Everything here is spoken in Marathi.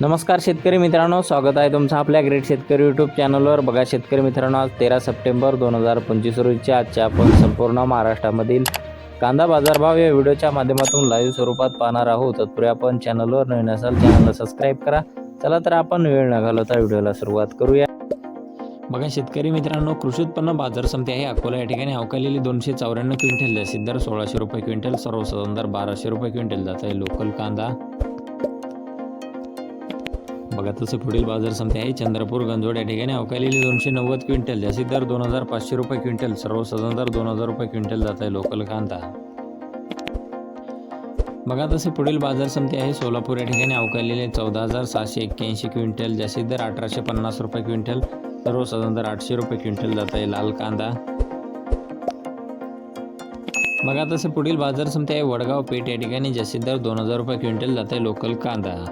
नमस्कार शेतकरी मित्रांनो स्वागत आहे तुमचं आपल्या ग्रेट शेतकरी यूट्यूब चॅनलवर बघा शेतकरी मित्रांनो आज तेरा सप्टेंबर दोन हजार पंचवीस रोजीच्या आजच्या आपण संपूर्ण महाराष्ट्रामधील कांदा बाजारभाव या व्हिडिओच्या माध्यमातून लाईव्ह स्वरूपात पाहणार आहोत. तत्पूर्वी आपण चॅनलवर नवीन असाल चॅनलला सबस्क्राईब करा. चला तर आपण वेळ न घालवता व्हिडिओला सुरुवात करूया. बघा शेतकरी मित्रांनो कृषी उत्पन्न बाजार समिती आहे. अकोला या ठिकाणी अवकालेली दोनशे चौऱ्याण्णव क्विंटल जास्तीत दर सोळाशे रुपये क्विंटल सर्वसाधारण दर बाराशे रुपये क्विंटल जात आहे. लोकल कांदा बघा तसे पुढील बाजार समिती आहे. चंद्रपूर गंजोड या ठिकाणी अवकालेली दोनशे नव्वद क्विंटल जास्तीत दर दोन हजार पाचशे रुपये क्विंटल सर्वसाधारण दर दोन हजार रुपये क्विंटल जात आहे लोकल कांदा. बघा तसे पुढील बाजार समिती आहे. सोलापूर या ठिकाणी अवकालेले चौदा हजार सहाशे एक्क्याऐंशी क्विंटल जास्तीत दर अठराशे पन्नास रुपये क्विंटल सर्वसाधारण दर आठशे रुपये क्विंटल जात आहे लाल कांदा. बघा तसे पुढील बाजार समिती आहे. वडगाव पेठ या ठिकाणी जास्तीत दर दोन हजार रुपये क्विंटल जात आहे लोकल कांदा.